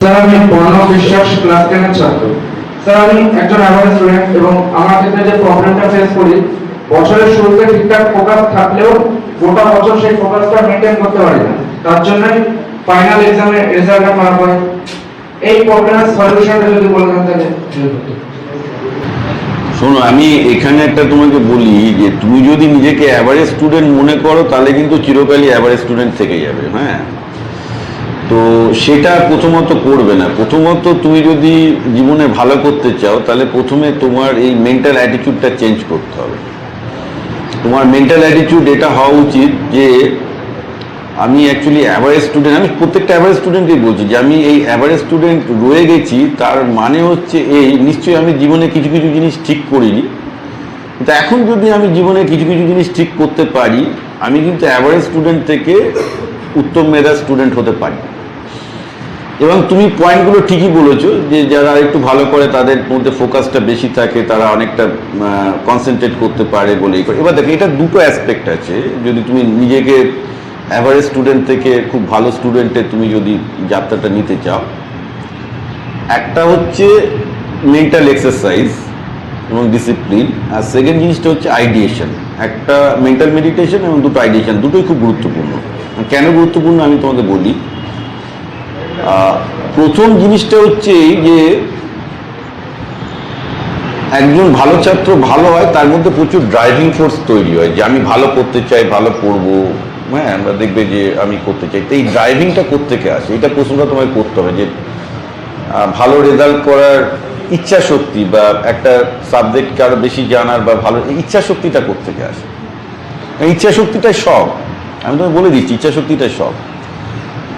Sir, আমি প্রণব বিশ্বাস class টেনের ছাত্র। স্যার, আমি একজন অ্যাভারেজ স্টুডেন্ট এবং আমার ক্ষেত্রে যে প্রবলেমটা ফেস করি, বছরের শুরুতে ঠিকঠাক ফোকাস থাকলেও গোটা বছর সেই ফোকাসটা মেনটেন করতে পারি না। তার জন্যই ফাইনাল এক্সামে রেজাল্টটা খারাপ হয় এই প্রবলেমের সলিউশনটা যদি তাহলে শোনো, আমি এখানে একটা তোমাকে বলি যে তুমি যদি নিজেকে অ্যাভারেজ স্টুডেন্ট মনে করো, তাহলে কিন্তু চিরকালই অ্যাভারেজ স্টুডেন্ট থেকে যাবে হ্যাঁ? তো সেটা প্রথমত করবে না। প্রথমত তুমি যদি জীবনে ভালো করতে চাও, তাহলে প্রথমে তোমার এই মেন্টাল অ্যাটিটিউডটা চেঞ্জ করতে হবে। তোমার মেন্টাল অ্যাটিটিউড এটা হওয়া উচিত যে, আমি অ্যাকচুয়ালি অ্যাভারেজ স্টুডেন্ট আমি প্রত্যেকটা অ্যাভারেজ স্টুডেন্টকেই বলছি যে, আমি এই অ্যাভারেজ স্টুডেন্ট রয়ে গেছি, তার মানে হচ্ছে এই, নিশ্চয়ই আমি জীবনে কিছু কিছু জিনিস ঠিক করিনি। কিন্তু এখন যদি আমি জীবনে কিছু কিছু জিনিস ঠিক করতে পারি, আমি কিন্তু অ্যাভারেজ স্টুডেন্ট থেকে উত্তম মেধা স্টুডেন্ট হতে পারি। এবং তুমি পয়েন্টগুলো ঠিকই বলেছ যে যারা একটু ভালো করে তাদের মধ্যে ফোকাসটা বেশি থাকে, তারা অনেকটা কনসেন্ট্রেট করতে পারে বলে করে। এবার দেখো, এটা দুটো অ্যাসপেক্ট আছে। যদি তুমি নিজেকে অ্যাভারেজ স্টুডেন্ট থেকে খুব ভালো স্টুডেন্টে তুমি যদি যাত্রাটা নিতে চাও, একটা হচ্ছে মেন্টাল এক্সারসাইজ এবং ডিসিপ্লিন আর সেকেন্ড জিনিসটা হচ্ছে আইডিয়েশন একটা মেন্টাল মেডিটেশন এবং দুটো আইডিয়েশন দুটোই খুব গুরুত্বপূর্ণ। কেন গুরুত্বপূর্ণ আমি তোমাকে বলি? প্রথম জিনিসটা হচ্ছে যে একজন ভালো ছাত্র ভালো হয়, তার মধ্যে প্রচুর ড্রাইভিং ফোর্স তৈরি হয়, যে আমি ভালো করতে চাই, ভালো পড়ব হ্যাঁ আমরা দেখবে যে আমি করতে চাই। তো এই ড্রাইভিংটা কোত্থেকে আসে? এটা প্রশ্নটা তোমায় করতে হবে যে ভালো রেজাল্ট করার ইচ্ছা শক্তি বা একটা সাবজেক্টকে আরও বেশি জানার বা ভালো ইচ্ছা শক্তিটা কোত্থেকে আসে? ইচ্ছা শক্তিটাই সব। আমি তোমায় বলে দিচ্ছি, ইচ্ছা শক্তিটাই সব।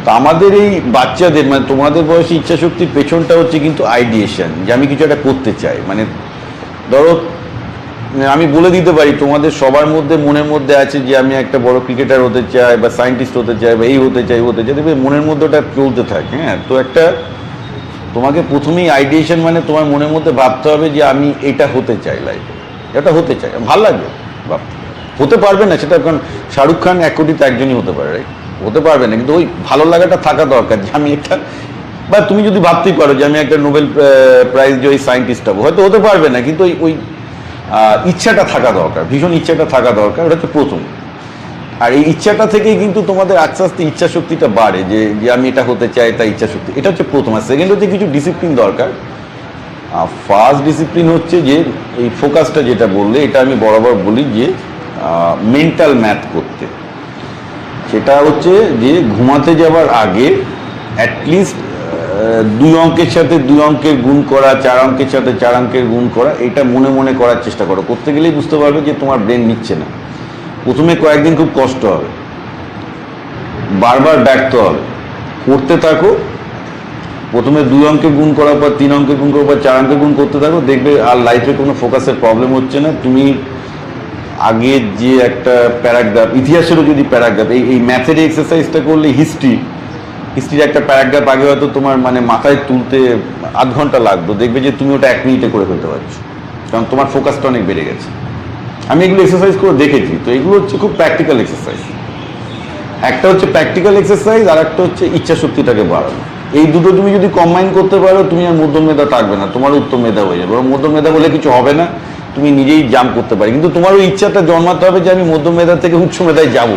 তো আমাদের এই বাচ্চাদের মানে তোমাদের বয়সী ইচ্ছা শক্তির পেছনটা হচ্ছে কিন্তু আইডিয়েশন যে আমি কিছু একটা করতে চাই। মানে ধরো মানে আমি বলে দিতে পারি, তোমাদের সবার মধ্যে মনের মধ্যে আছে যে আমি একটা বড় ক্রিকেটার হতে চাই বা সায়েন্টিস্ট হতে চাই বা এই হতে চাই হতে চাই, দেখবে মনের মধ্যে ওটা চলতে থাকে হ্যাঁ? তো একটা তোমাকে প্রথমেই আইডিয়েশন মানে তোমার মনের মধ্যে ভাবতে হবে যে আমি এটা হতে চাই লাইফে এটা হতে চাই, ভালো লাগবে, ভাবতে। হতে পারবে না, সেটা কারণ শাহরুখ খান এক কোটিতে একজনই হতে পারে, right? হতে পারবে না, কিন্তু ওই ভালো লাগাটা থাকা দরকার যে আমি একটা, বা তুমি যদি ভাবতেই পারো যে আমি একটা নোবেল প্রাইজ যে ওই সায়েন্টিস্ট হব, হয়তো হতে পারবে না, কিন্তু ওই ওই ইচ্ছাটা থাকা দরকার, ভীষণ ইচ্ছাটা থাকা দরকার, ওটা হচ্ছে প্রথম। আর এই ইচ্ছাটা থেকেই কিন্তু তোমাদের আস্তে আস্তে ইচ্ছা শক্তিটা বাড়ে, যে যে আমি এটা হতে চাই তা ইচ্ছা শক্তি এটা হচ্ছে প্রথম। আর সেকেন্ড হচ্ছে কিছু ডিসিপ্লিন দরকার। ফার্স্ট ডিসিপ্লিন হচ্ছে যে, এই ফোকাসটা যেটা বললে, এটা আমি বরাবর বলি যে মেন্টাল ম্যাথ করতে। সেটা হচ্ছে যে ঘুমাতে যাওয়ার আগে অ্যাটলিস্ট দুই অঙ্কের সাথে দুই অঙ্কের গুণ করা, চার অঙ্কের সাথে চার অঙ্কের গুণ করা, এটা মনে মনে করার চেষ্টা করো। করতে গেলেই বুঝতে পারবে যে তোমার ব্রেন নিচ্ছে না। প্রথমে কয়েকদিন খুব কষ্ট হবে। বারবার ব্যর্থ হবে। করতে থাকো। প্রথমে দুই অঙ্কে গুণ করার পর, তিন অঙ্কে গুণ করার পর, চার অঙ্কে গুণ করতে থাকো। দেখবে আর লাইফে কোনো ফোকাসের প্রবলেম হচ্ছে না। তুমি আগের যে একটা প্যারাগ্রাফ, ইতিহাসেরও যদি প্যারাগ্রাফ, এই এই ম্যাথের এক্সারসাইজটা করলে হিস্ট্রি হিস্ট্রির একটা প্যারাগ্রাফ আগে হয়তো তোমার মানে মাথায় তুলতে আধ ঘণ্টা লাগতো, দেখবে যে তুমি ওটা এক মিনিটে করে ফেলতে পারছ, কারণ তোমার ফোকাসটা অনেক বেড়ে গেছে। আমি এগুলো এক্সারসাইজ করে দেখেছি, তো এগুলো হচ্ছে খুব প্র্যাকটিক্যাল এক্সারসাইজ একটা হচ্ছে প্র্যাকটিক্যাল এক্সারসাইজ আর একটা হচ্ছে ইচ্ছা শক্তিটাকে বাড়ানো। এই দুটো তুমি যদি কম্বাইন করতে পারো, তুমি আর মধ্যম মেধা থাকবে না তোমার উত্তম মেধা হয়ে যাবে। মধ্যম মেধা বলে কিছু হবে না। তুমি নিজেই জাম্প করতে পারি। কিন্তু তোমারও ইচ্ছাটা জন্মাতে হবে যে আমি মধ্যম মেধা থেকে উচ্চ মেধায় যাব।